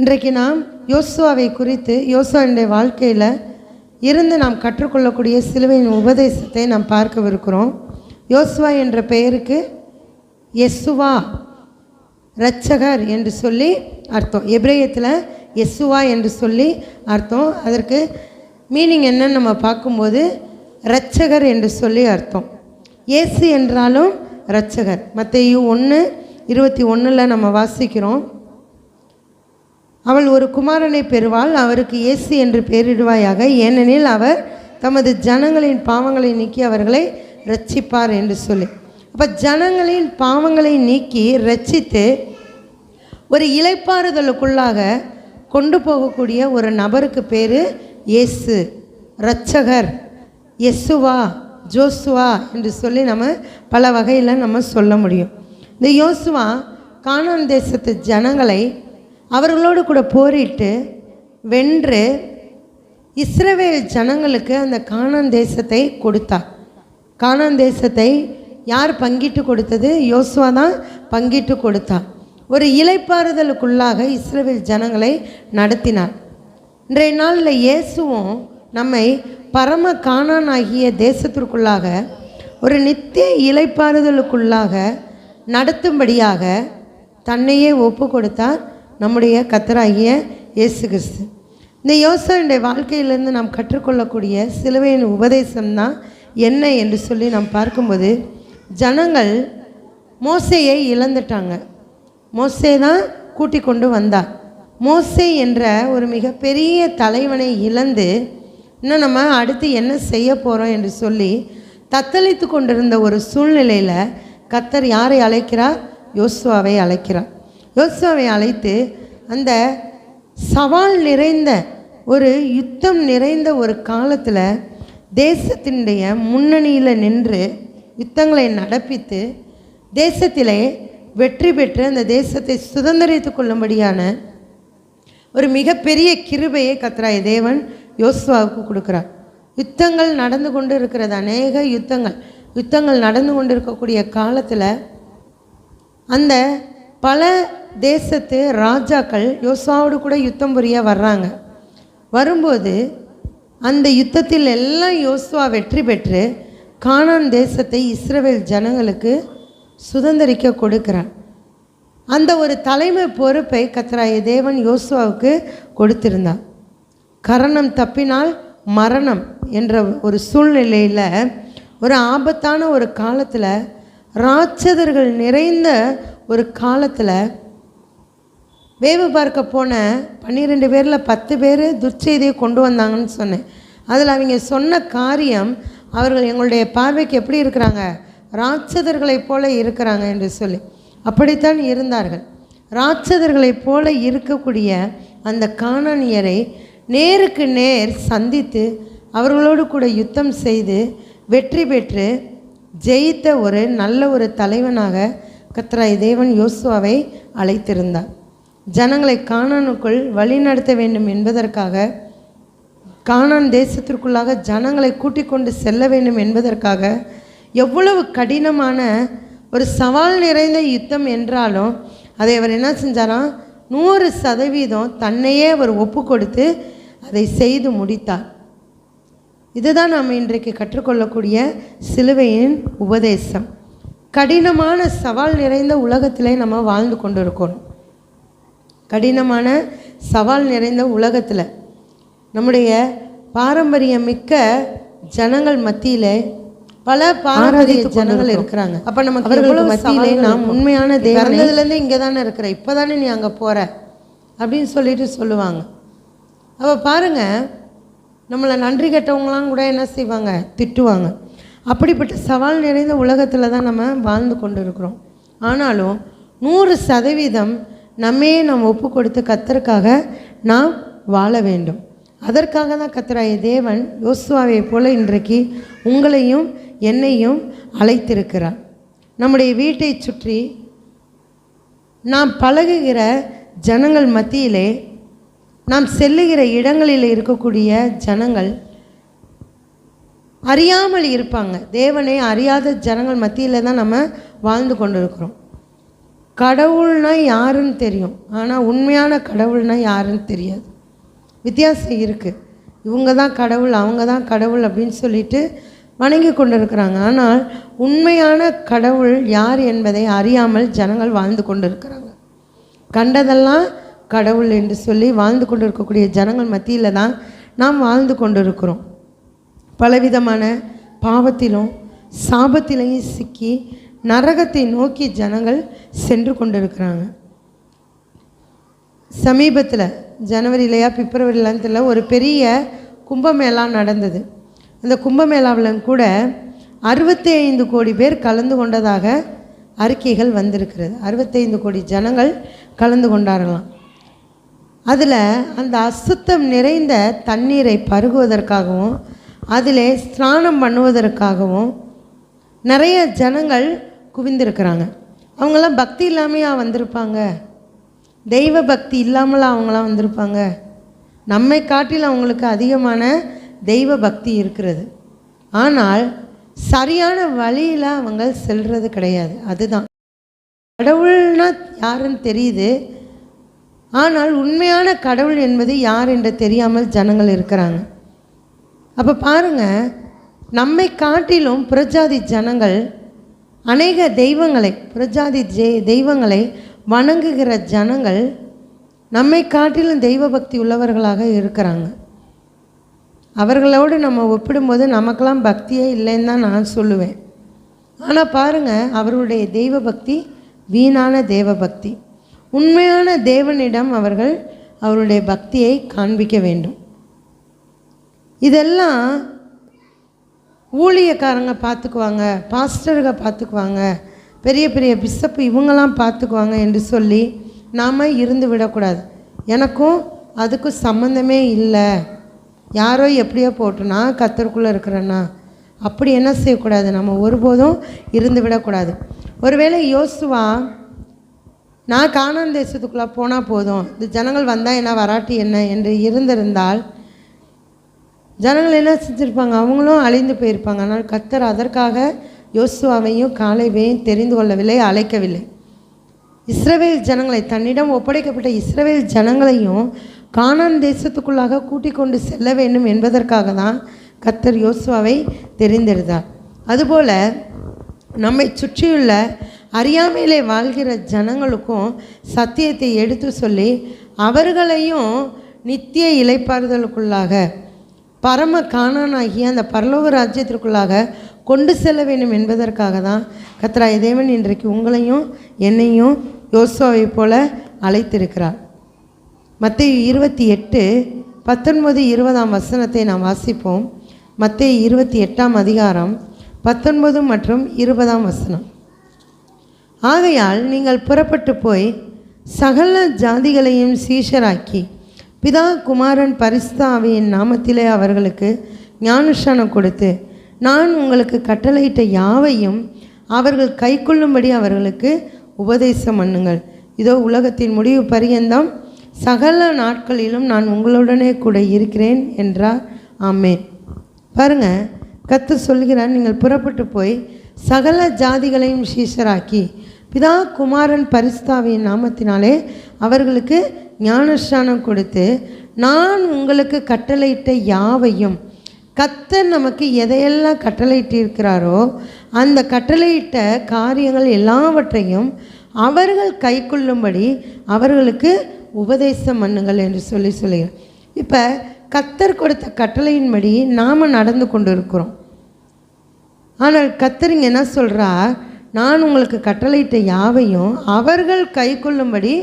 இன்றைக்கு நாம் யோசுவாவை குறித்து யோசுவாவுடைய வாழ்க்கையில் இருந்து நாம் கற்றுக்கொள்ளக்கூடிய சிலுவையின் உபதேசத்தை நாம் பார்க்கவிருக்கிறோம். யோசுவா என்ற பெயருக்கு எஸ்ஸுவா இரட்சகர் என்று சொல்லி அர்த்தம். எப்ரேயத்தில் எஸ்ஸுவா என்று சொல்லி அர்த்தம். அதற்கு மீனிங் என்னன்னு நம்ம பார்க்கும்போது இரட்சகர் என்று சொல்லி அர்த்தம். இயேசு என்றாலும் இரட்சகர். மற்ற ஒன்று இருபத்தி ஒன்றில் நம்ம வாசிக்கிறோம். அவள் ஒரு குமாரனை பெறுவாள் அவருக்கு இயேசு என்று பெயரிடுவாயாக. ஏனெனில் அவர் தமது ஜனங்களின் பாவங்களை நீக்கி அவர்களை ரட்சிப்பார் என்று சொல்லி. அப்போ ஜனங்களின் பாவங்களை நீக்கி ரட்சித்து ஒரு இலைப்பாறுதலுக்குள்ளாக கொண்டு போகக்கூடிய ஒரு நபருக்கு பேர் இயேசு. ரட்சகர் எஸ்ஸுவா ஜோசுவா என்று சொல்லி நம்ம பல வகையில் நம்ம சொல்ல முடியும். இந்த யோசுவா கானான் தேசத்து ஜனங்களை அவர்களோடு கூட போரிட்டு வென்று இஸ்ரவேல் ஜனங்களுக்கு அந்த காணான் தேசத்தை கொடுத்தார். காணான் தேசத்தை யார் பங்கிட்டு கொடுத்தது? யோசுவா தான் பங்கிட்டு கொடுத்தார். ஒரு இலைப்பாறுதலுக்குள்ளாக இஸ்ரவேல் ஜனங்களை நடத்தினார். இன்றைய நாளில் இயேசுவும் நம்மை பரம காணான் ஆகிய தேசத்திற்குள்ளாக ஒரு நித்திய இலைப்பாறுதலுக்குள்ளாக நடத்தும்படியாக தன்னையே ஒப்பு கொடுத்தார் நம்முடைய கத்தராகிய இயேசு கிறிஸ்து இந்த யோசனுடைய வாழ்க்கையிலேருந்து நாம் கற்றுக்கொள்ளக்கூடிய சிலுவையின் உபதேசம் தான் என்ன என்று சொல்லி நாம் பார்க்கும்போது ஜனங்கள் மோசையை இழந்துட்டாங்க. மோசே தான் கூட்டி கொண்டு வந்தார். மோசே என்ற ஒரு மிகப்பெரிய தலைவனை இழந்து இன்னும் நம்ம அடுத்து என்ன செய்ய போகிறோம் என்று சொல்லி தத்தளித்து கொண்டிருந்த ஒரு சூழ்நிலையில் கத்தர் யாரை அழைக்கிறார்? யோசுவாவை அழைக்கிறார். யோசுவை அழைத்து அந்த சவால் நிறைந்த ஒரு யுத்தம் நிறைந்த ஒரு காலத்தில் தேசத்தினுடைய முன்னணியில் நின்று யுத்தங்களை நடப்பித்து தேசத்திலே வெற்றி பெற்று அந்த தேசத்தை சுதந்திரித்து கொள்ளும்படியான ஒரு மிகப்பெரிய கிருபையை கத்ராய தேவன் யோசுவாவுக்கு கொடுக்குறார். யுத்தங்கள் நடந்து கொண்டு இருக்கிறது அநேக யுத்தங்கள். யுத்தங்கள் நடந்து கொண்டு இருக்கக்கூடிய காலத்தில் அந்த பல தேசத்து ராஜாக்கள் யோசுவாவோடு கூட யுத்தம் புரிய வர்றாங்க. வரும்போது அந்த யுத்தத்தில் எல்லாம் யோசுவா வெற்றி பெற்று கானான் தேசத்தை இஸ்ரவேல் ஜனங்களுக்கு சுதந்திரிக்க கொடுக்குறார் அந்த ஒரு தலைமை பொறுப்பை கத்ராய தேவன் யோசுவாவுக்கு கொடுத்திருந்தார். கரணம் தப்பினால் மரணம் என்ற ஒரு சூழ்நிலையில் ஒரு ஆபத்தான ஒரு காலத்தில் ராட்சதர்கள் நிறைந்த ஒரு காலத்தில் வேவு பார்க்க போன பன்னிரெண்டு பேரில் பத்து பேர் துர்ச்செய்தியை கொண்டு வந்தாங்கன்னு சொன்னேன். அதில் அவங்க சொன்ன காரியம் அவர்கள் எங்களுடைய பார்வைக்கு எப்படி இருக்கிறாங்க? ராட்சதர்களைப் போல இருக்கிறாங்க என்று சொல்லி. அப்படித்தான் இருந்தார்கள். ராட்சதர்களைப் போல இருக்கக்கூடிய அந்த காணானியரை நேருக்கு நேர் சந்தித்து அவர்களோடு கூட யுத்தம் செய்து வெற்றி பெற்று ஜெயித்த ஒரு நல்ல ஒரு தலைவனாக கத்ராய் தேவன் யோசுவாவை அழைத்திருந்தார். ஜனங்களை காணானுக்குள் வழிநடத்த வேண்டும் என்பதற்காக கானான் தேசத்திற்குள்ளாக ஜனங்களை கூட்டிக் கொண்டு செல்ல வேண்டும் என்பதற்காக எவ்வளவு கடினமான ஒரு சவால் நிறைந்த யுத்தம் என்றாலும் அதை அவர் என்ன செஞ்சாராம் நூறு சதவீதம் தன்னையே அவர் ஒப்பு கொடுத்து அதை செய்து முடித்தார். இதுதான் நாம் இன்றைக்கு கற்றுக்கொள்ளக்கூடிய சிலுவையின் உபதேசம். கடினமான சவால் நிறைந்த உலகத்திலே நம்ம வாழ்ந்து கொண்டு இருக்கணும் கடினமான சவால் நிறைந்த உலகத்தில். நம்முடைய பாரம்பரியமிக்க ஜனங்கள் மத்தியிலே பல பாரம்பரிய ஜனங்கள் இருக்கிறாங்க. அப்போ நமக்கு அவர்களுக்கு மத்தியிலே நாம் உண்மையான தேவனதுலேருந்து இங்கே தானே இருக்கிற இப்போ தானே நீ அங்கே போகிற அப்படின்னு சொல்லிட்டு சொல்லுவாங்க. அப்போ பாருங்கள் நம்மளை நன்றி கெட்டவங்களாம் கூட என்ன செய்வாங்க? திட்டுவாங்க. அப்படிப்பட்ட சவால் நிறைந்த உலகத்தில் தான் நம்ம வாழ்ந்து கொண்டு இருக்கிறோம் ஆனாலும் நூறு சதவீதம் நம்மையே நாம் ஒப்பு கொடுத்து கத்தருக்காக நாம் வாழ வேண்டும். அதற்காக தான் கத்தராய தேவன் யோசுவாவை போல இன்றைக்கு உங்களையும் என்னையும் அழைத்திருக்கிறார். நம்முடைய வீட்டை சுற்றி நாம் பழகுகிற ஜனங்கள் மத்தியிலே நாம் செல்லுகிற இடங்களில் இருக்கக்கூடிய ஜனங்கள் அறியாமல் இருப்பாங்க. தேவனை அறியாத ஜனங்கள் மத்தியில் தான் நம்ம வாழ்ந்து கொண்டிருக்கிறோம். கடவுள்னா யாருன்னு தெரியும். ஆனால் உண்மையான கடவுள்னா யாருன்னு தெரியாது. வித்தியாசம் இருக்குது இவங்க தான் கடவுள் அவங்க தான் கடவுள் அப்படின்னு சொல்லிட்டு வணங்கி கொண்டிருக்கிறாங்க. ஆனால் உண்மையான கடவுள் யார் என்பதை அறியாமல் ஜனங்கள் வாழ்ந்து கொண்டு இருக்கிறாங்க கண்டதெல்லாம் கடவுள் என்று சொல்லி வாழ்ந்து கொண்டு இருக்கக்கூடிய ஜனங்கள் மத்தியில் தான் நாம் வாழ்ந்து கொண்டிருக்கிறோம். பலவிதமான பாவத்திலும் சாபத்திலையும் சிக்கி நரகத்தை நோக்கி ஜனங்கள் சென்று கொண்டிருக்கிறாங்க. சமீபத்தில் ஜனவரிலையா பிப்ரவரிலான்னு தெரியல ஒரு பெரிய கும்பமேளா நடந்தது. அந்த கும்பமேளாவில் கூட அறுபத்தி ஐந்து கோடி பேர் கலந்து கொண்டதாக அறிக்கைகள் வந்திருக்கிறது. அறுபத்தைந்து கோடி ஜனங்கள் கலந்து கொண்டார்களாம். அதில் அந்த அசுத்தம் நிறைந்த தண்ணீரை பருகுவதற்காகவும் அதிலே ஸ்நானம் பண்ணுவதற்காகவும் நிறைய ஜனங்கள் குவிந்திருக்கிறாங்க. அவங்களாம் பக்தி இல்லாமையா வந்திருப்பாங்க. தெய்வ பக்தி இல்லாமலாம் அவங்களாம் வந்திருப்பாங்க. நம்மை காட்டில் அவங்களுக்கு அதிகமான தெய்வ பக்தி இருக்கிறது. ஆனால் சரியான வழியில் அவங்க செல்வது கிடையாது. அதுதான். கடவுள்னா யாருன்னு தெரியுது. ஆனால் உண்மையான கடவுள் என்பது யார் என்று தெரியாமல் ஜனங்கள் இருக்கிறாங்க. அப்போ பாருங்கள் நம்மை காட்டிலும் புரஜாதி ஜனங்கள் அநேக தெய்வங்களை புரஜாதி ஜெய தெய்வங்களை வணங்குகிற ஜனங்கள் நம்மை காட்டிலும் தெய்வ பக்தி உள்ளவர்களாக இருக்கிறாங்க. அவர்களோடு நம்ம ஒப்பிடும்போது நமக்கெல்லாம் பக்தியே இல்லைன்னு தான் நான் சொல்லுவேன். ஆனால் பாருங்கள் அவருடைய தெய்வ பக்தி வீணான தேவ பக்தி உண்மையான தேவனிடம் அவர்கள் அவருடைய பக்தியை காண்பிக்க வேண்டும். இதெல்லாம் ஊழியக்காரங்க பார்த்துக்குவாங்க பாஸ்டருங்க பார்த்துக்குவாங்க பெரிய பெரிய பிஷப்பு இவங்கெல்லாம் பார்த்துக்குவாங்க என்று சொல்லி நாம் இருந்து விடக்கூடாது. எனக்கும் அதுக்கும் சம்மந்தமே இல்லை. யாரோ எப்படியோ போட்டுனா கத்தருக்குள்ளே இருக்கிறேன்னா அப்படி என்ன செய்யக்கூடாது? நம்ம ஒருபோதும் இருந்து விடக்கூடாது. ஒருவேளை யோசுவா நான் காணாந்தேசத்துக்குள்ளே போனால் போதும். இந்த ஜனங்கள் வந்தால் என்ன வராட்டி என்ன என்று இருந்திருந்தால் ஜனங்கள் என்ன செஞ்சுருப்பாங்க? அவங்களும் அழிந்து போயிருப்பாங்க. ஆனால் கத்தர் அதற்காக யோசுவாவையும் காலைவையும் தெரிந்து கொள்ளவில்லை அழைக்கவில்லை. இஸ்ரவேல் ஜனங்களை தன்னிடம் ஒப்படைக்கப்பட்ட இஸ்ரவேல் ஜனங்களையும் கானான் தேசத்துக்குள்ளாக கூட்டிக் கொண்டு செல்ல வேண்டும் என்பதற்காக தான் கத்தர் யோசுவாவை தெரிந்தெடுத்தார் அதுபோல் நம்மை சுற்றியுள்ள அறியாமையிலே வாழ்கிற ஜனங்களுக்கும் சத்தியத்தை எடுத்து சொல்லி அவர்களையும் நித்திய இலைப்பாறுதலுக்குள்ளாக பரம காணானாகிய அந்த பரலோக ராஜ்யத்திற்குள்ளாக கொண்டு செல்ல வேண்டும் என்பதற்காக தான் கத்ராய தேவன் இன்றைக்கு உங்களையும் என்னையும் யோசுவாவை போல அழைத்திருக்கிறார். மத்திய இருபத்தி எட்டு பத்தொன்பது இருபதாம் வசனத்தை நாம் வாசிப்போம். மத்திய இருபத்தி எட்டாம் அதிகாரம் பத்தொன்பது மற்றும் இருபதாம் வசனம். ஆகையால் நீங்கள் புறப்பட்டு போய் சகல ஜாதிகளையும் சீஷராக்கி பிதா குமாரன் பரிஸ்தாவியின் நாமத்திலே அவர்களுக்கு ஞானஸ்தானம் கொடுத்து நான் உங்களுக்கு கட்டளையிட்ட யாவையும் அவர்கள் கைக்கொள்ளும்படி அவர்களுக்கு உபதேசம் பண்ணுங்கள். இதோ உலகத்தின் முடிவு பரியந்தம். சகல நாட்களிலும் நான் உங்களுடனே கூட இருக்கிறேன் என்றார் ஆமே பாருங்க கத்து சொல்கிறார் நீங்கள் புறப்பட்டு போய் சகல ஜாதிகளையும் சீஷராக்கி பிதா குமாரன் பரிஸ்தாவின் நாமத்தினாலே அவர்களுக்கு ஞானஸ்தானம் கொடுத்து நான் உங்களுக்கு கட்டளையிட்ட யாவையும் கத்தர் நமக்கு எதையெல்லாம் கட்டளையிட்டிருக்கிறாரோ அந்த கட்டளையிட்ட காரியங்கள் எல்லாவற்றையும் அவர்கள் கைக்கொள்ளும்படி அவர்களுக்கு உபதேசம் பண்ணுங்கள் என்று சொல்லி சொல்லுகிறேன் இப்போ கத்தர் கொடுத்த கட்டளையின்படி நாம் நடந்து கொண்டு இருக்கிறோம் ஆனால் கத்தரிங்க என்ன சொல்கிறா நான் உங்களுக்கு கட்டளையிட்ட யாவையும் அவர்கள் கை கொள்ளும்படி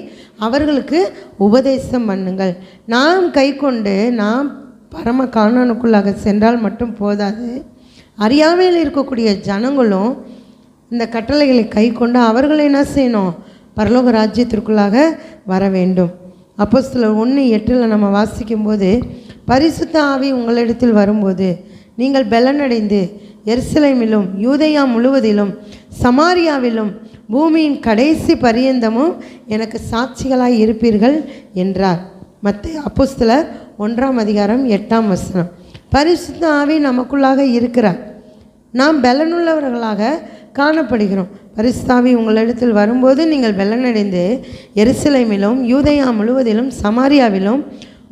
அவர்களுக்கு உபதேசம் பண்ணுங்கள். நாம் கை கொண்டு நாம் பரம காணனுக்குள்ளாக சென்றால் மட்டும் போதாது. அறியாமையில் இருக்கக்கூடிய ஜனங்களும் இந்த கட்டளைகளை கை கொண்டு அவர்கள் என்ன செய்யணும்? பரலோக ராஜ்யத்திற்குள்ளாக வர வேண்டும். அப்போ சில ஒன்று எட்டில் நம்ம வாசிக்கும்போது பரிசுத்த ஆவி உங்களிடத்தில் வரும்போது நீங்கள் பலனடைந்து எருசலேமிலும் யூதையா முழுவதிலும் சமாரியாவிலும் பூமியின் கடைசி பரியந்தமும் எனக்கு சாட்சிகளாய் இருப்பீர்கள் என்றார். மத்திய அப்போஸ்தலர் ஒன்றாம் அதிகாரம் எட்டாம் வசனம். பரிசுத்த ஆவி நமக்குள்ளாக இருக்கிறார். நாம் பலனுள்ளவர்களாக காணப்படுகிறோம். பரிசுத்தாவி உங்களிடத்தில் வரும்போது நீங்கள் வெள்ளனடைந்து எருசலேமிலும் யூதயா முழுவதிலும் சமாரியாவிலும்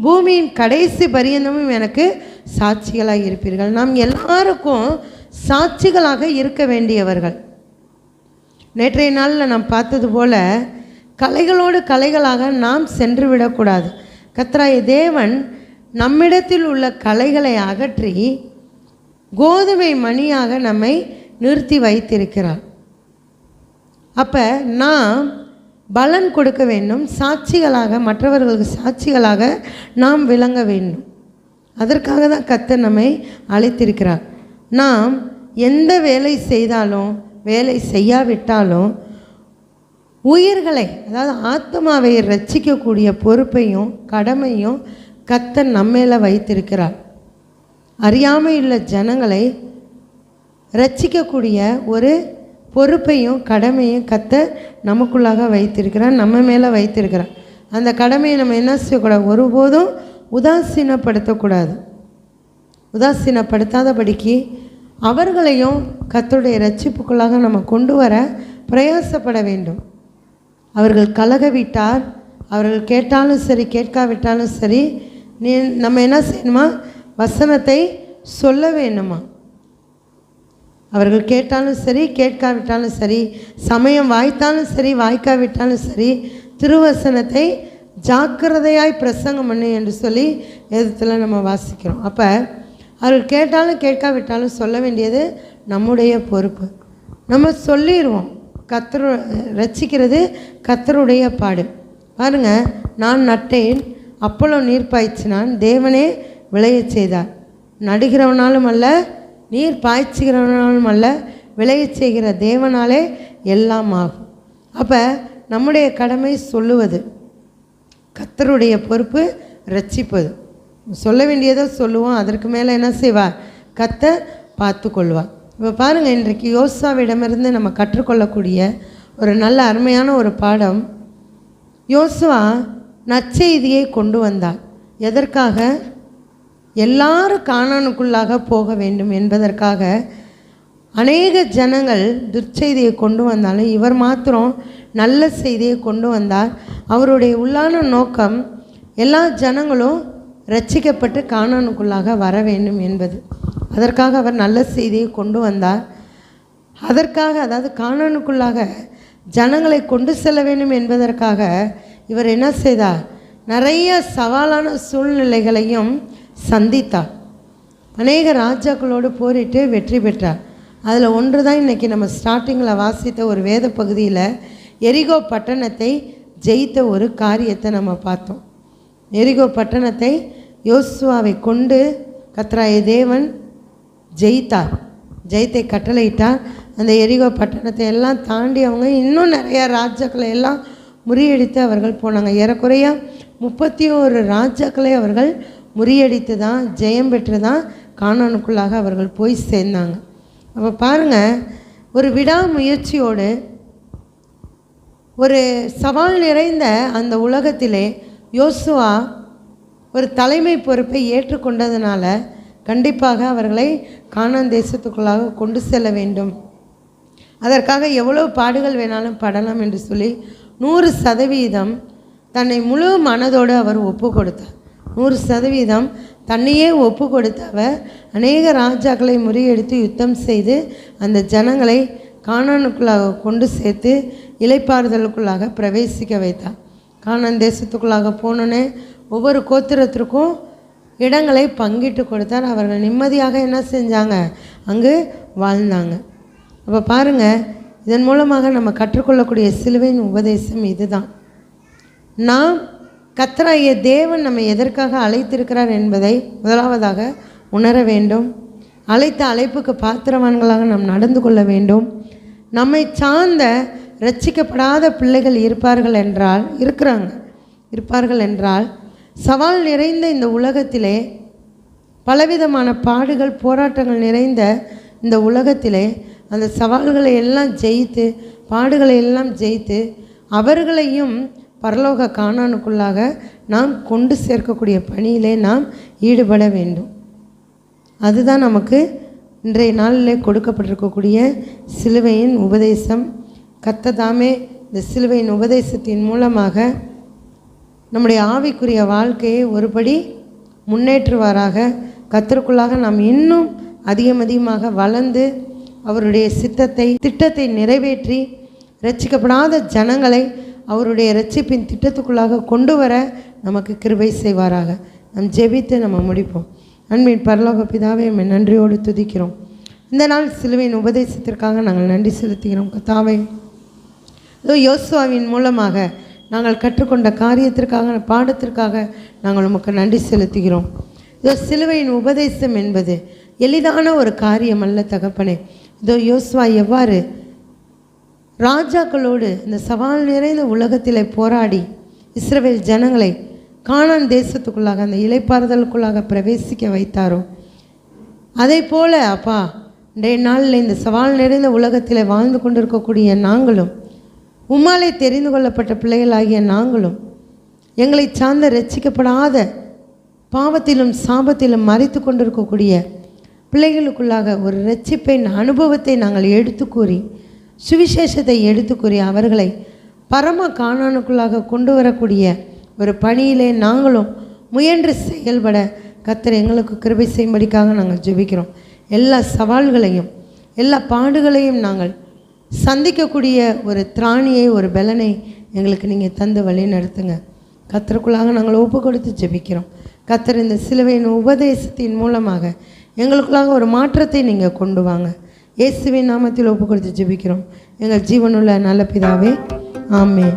பூமியின் கடைசி பரியந்தமும் எனக்கு சாட்சிகளாக இருப்பீர்கள். நாம் எல்லாருக்கும் சாட்சிகளாக இருக்க வேண்டியவர்கள். நேற்றைய நாளில் நாம் பார்த்தது போல கலைகளோடு கலைகளாக நாம் சென்று விடக்கூடாது. கத்ராய தேவன் நம்மிடத்தில் உள்ள கலைகளை அகற்றி கோதுமை மணியாக நம்மை நிறுத்தி வைத்திருக்கிறார். அப்போ நாம் பலன் கொடுக்க வேண்டும் சாட்சிகளாக மற்றவர்களுக்கு சாட்சிகளாக நாம் விளங்க வேண்டும். அதற்காக தான் கத்தை நம்மை அழைத்திருக்கிறார். நாம் எந்த வேலை செய்தாலும் வேலை செய்யாவிட்டாலும் உயிர்களை அதாவது ஆத்மாவை ரட்சிக்கக்கூடிய பொறுப்பையும் கடமையும் கத்தன் நம்மேல வைத்திருக்கிறார். அறியாமையுள்ள ஜனங்களை ரட்சிக்கக்கூடிய ஒரு பொறுப்பையும் கடமையும் கத்த நமக்குள்ளாக வைத்திருக்கிறார் நம்ம மேலே வைத்திருக்கிறார். அந்த கடமையை நம்ம என்ன செய்யக்கூடாது? ஒருபோதும் உதாசீனப்படுத்தக்கூடாது. உதாசீனப்படுத்தாதபடிக்கு அவர்களையும் கத்துடைய ரட்சிப்புக்குள்ளாக நம்ம கொண்டு வர பிரயாசப்பட வேண்டும். அவர்கள் கலக விட்டார் அவர்கள் கேட்டாலும் சரி கேட்காவிட்டாலும் சரி நீ நம்ம என்ன செய்யணுமா? வசனத்தை சொல்ல வேணுமா அவர்கள் கேட்டாலும் சரி கேட்காவிட்டாலும் சரி சமயம் வாய்த்தாலும் சரி வாய்க்காவிட்டாலும் சரி திருவசனத்தை ஜாக்கிரதையாய் பிரசங்கம் பண்ணு என்று சொல்லி எதிர்த்தில் நம்ம வாசிக்கிறோம். அப்போ அவர்கள் கேட்டாலும் கேட்காவிட்டாலும் சொல்ல வேண்டியது நம்முடைய பொறுப்பு. நம்ம சொல்லிடுவோம் கத்தரு ரசிக்கிறது கத்தருடைய பாடு. பாருங்க நான் நட்டேன் அப்பளோ நீர் பாய்ச்சினான் தேவனே விளையச் செய்தார். நடுகிறவனாலும் அல்ல நீர் பாய்ச்சுகிறவனாலும் அல்ல விளையச் செய்கிற தேவனாலே எல்லாம் ஆகும். அப்போ நம்முடைய கடமை சொல்லுவது கத்தருடைய பொறுப்பு ரட்சிப்பது. சொல்ல வேண்டியதை சொல்லுவோம். அதற்கு மேலே என்ன செய்வார் கத்த பார்த்து கொள்வார் இப்போ பாருங்கள் இன்றைக்கு யோசுவாவிடமிருந்து நம்ம கற்றுக்கொள்ளக்கூடிய ஒரு நல்ல அருமையான ஒரு பாடம். யோசுவா நற்செய்தியை கொண்டு வந்தார். எதற்காக? எல்லாரும் காணானுக்குள்ளாக போக வேண்டும் என்பதற்காக அநேக ஜனங்கள் துர்ச்செய்தியை கொண்டு வந்தாலும் இவர் மாத்திரம் நல்ல செய்தியை கொண்டு வந்தார். அவருடைய உள்ளான நோக்கம் எல்லா ஜனங்களும் ரட்சிக்கப்பட்டு காணானுக்குள்ளாக வர வேண்டும் என்பது. அதற்காக அவர் நல்ல செய்தியை கொண்டு வந்தார். அதற்காக அதாவது காணானுக்குள்ளாக ஜனங்களை கொண்டு செல்ல வேண்டும் என்பதற்காக இவர் என்ன செய்தார்? நிறைய சவாலான சூழ்நிலைகளையும் சந்தித்தார். அநேக ராஜாக்களோடு போரிட்டு வெற்றி பெற்றார். அதில் ஒன்று தான் இன்றைக்கி நம்ம ஸ்டார்டிங்கில் வாசித்த ஒரு வேத பகுதியில் எரிகோ பட்டணத்தை ஜெயித்த ஒரு காரியத்தை நம்ம பார்த்தோம். எரிகோ பட்டணத்தை யோசுவாவை கொண்டு கத்ராய தேவன் ஜெயித்தார். ஜெயத்தை கட்டளையிட்டார். அந்த எரிகோ பட்டணத்தை எல்லாம் தாண்டி அவங்க இன்னும் நிறையா ராஜாக்களை எல்லாம் முறியடித்து அவர்கள் போனாங்க. ஏறக்குறைய முப்பத்தி ஒரு ராஜாக்களை அவர்கள் முறியடித்து தான் ஜெயம் பெற்று தான் காணானுக்குள்ளாக அவர்கள் போய் சேர்ந்தாங்க. அப்போ பாருங்கள் ஒரு விடாமுயற்சியோடு ஒரு சவால் நிறைந்த அந்த உலகத்திலே யோசுவா ஒரு தலைமை பொறுப்பை ஏற்றுக்கொண்டதுனால கண்டிப்பாக அவர்களை காணான் தேசத்துக்குள்ளாக கொண்டு செல்ல வேண்டும். அதற்காக எவ்வளவு பாடுகள் வேணாலும் படலாம் என்று சொல்லி நூறு சதவீதம் தன்னை முழு மனதோடு அவர் ஒப்பு கொடுத்தார். நூறு சதவீதம் தன்னையே ஒப்பு கொடுத்தவர் அநேக ராஜாக்களை முறியடித்து யுத்தம் செய்து அந்த ஜனங்களை காணானுக்குள்ளாக கொண்டு சேர்த்து இலைப்பாறுதலுக்குள்ளாக பிரவேசிக்க வைத்தார். காணான் தேசத்துக்குள்ளாக போனோன்னே ஒவ்வொரு கோத்திரத்திற்கும் இடங்களை பங்கிட்டு கொடுத்தார். அவர்கள் நிம்மதியாக என்ன செஞ்சாங்க? அங்கு வாழ்ந்தாங்க. அப்போ பாருங்கள் இதன் மூலமாக நம்ம கற்றுக்கொள்ளக்கூடிய சிலுவையின் உபதேசம் இதுதான். நாம் கத்தராகிய தேவன் நம்மை எதற்காக அழைத்திருக்கிறார் என்பதை முதலாவதாக உணர வேண்டும். அழைத்த அழைப்புக்கு பாத்திரவான்களாக நாம் நடந்து கொள்ள வேண்டும். நம்மை சார்ந்த ரட்சிக்கப்படாத பிள்ளைகள் இருப்பார்கள் என்றால் இருக்கிறாங்க. இருப்பார்கள் என்றால் சவால் நிறைந்த இந்த உலகத்திலே பலவிதமான பாடுகள் போராட்டங்கள் நிறைந்த இந்த உலகத்திலே அந்த சவால்களை எல்லாம் ஜெயித்து பாடுகளை எல்லாம் ஜெயித்து அவர்களையும் பரலோக காணானுக்குள்ளாக நாம் கொண்டு சேர்க்கக்கூடிய பணியிலே நாம் ஈடுபட வேண்டும். அதுதான் நமக்கு இன்றைய நாளில் கொடுக்கப்பட்டிருக்கக்கூடிய சிலுவையின் உபதேசம். கத்ததாமே இந்த சிலுவையின் உபதேசத்தின் மூலமாக நம்முடைய ஆவிக்குரிய வாழ்க்கையை ஒருபடி முன்னேற்றுவாராக. கத்தருக்குள்ளாக நாம் இன்னும் அதிகம் அதிகமாக வளர்ந்து அவருடைய சித்தத்தை திட்டத்தை நிறைவேற்றி ரட்சிக்கப்படாத ஜனங்களை அவருடைய ரட்சிப்பின் திட்டத்துக்குள்ளாக கொண்டு வர நமக்கு கிருபை செய்வாராக. நம் ஜெபித்து நம்ம முடிப்போம். அன்பின் பரலோக பிதாவே நம்ம நன்றியோடு துதிக்கிறோம். இந்த நாள் சிலுவையின் உபதேசத்திற்காக நாங்கள் நன்றி செலுத்துகிறோம். கத்தாவை யோசுவாவின் மூலமாக நாங்கள் கற்றுக்கொண்ட காரியத்திற்காக பாடத்திற்காக நாங்கள் உமக்கு நன்றி செலுத்துகிறோம். இதோ சிலுவையின் உபதேசம் என்பது எளிதான ஒரு காரியம் அல்ல தகப்பனே. இதோ யோசுவா எவ்வாறு ராஜாக்களோடு இந்த சவால் நிறைந்த உலகத்தில் போராடி இஸ்ரேல் ஜனங்களை காணான் தேசத்துக்குள்ளாக அந்த இலைப்பாறுதலுக்குள்ளாக பிரவேசிக்க வைத்தாரோ? அதே போல அப்பா இன்றைய நாளில் இந்த சவால் நிறைந்த உலகத்தில் வாழ்ந்து கொண்டிருக்கக்கூடிய நாங்களும் உம்மாலே தெரிந்து கொள்ளப்பட்ட பிள்ளைகளாகிய நாங்களும் எங்களை சார்ந்த ரட்சிக்கப்படாத பாவத்திலும் சாபத்திலும் மறைத்து கொண்டிருக்கக்கூடிய பிள்ளைகளுக்குள்ளாக ஒரு ரட்சிப்பின் அனுபவத்தை நாங்கள் எடுத்து கூறி சுவிசேஷத்தை எடுத்து கூறி அவர்களை பரம காணானுக்குள்ளாக கொண்டு வரக்கூடிய ஒரு பணியிலே நாங்களும் முயன்று செயல்பட கத்தர் எங்களுக்கு கிருபை செய்யும்படிக்காக நாங்கள் ஜெபிக்கிறோம். எல்லா சவால்களையும் எல்லா பாடுகளையும் நாங்கள் சந்திக்கக்கூடிய ஒரு திராணியை ஒரு பலனை எங்களுக்கு நீங்கள் தந்து வழி நடத்துங்க. கத்தருக்குள்ளாக நாங்கள் ஒப்பு கொடுத்து ஜெபிக்கிறோம். கத்தர் இந்த சிலுவையின் உபதேசத்தின் மூலமாக எங்களுக்குள்ளாக ஒரு மாற்றத்தை நீங்கள் கொண்டு வாங்க. இயேசுவின் நாமத்தில் ஒப்பு கொடுத்து ஜெபிக்கிறோம். எங்கள் ஜீவனுள்ள நல்ல பிதாவே ஆமே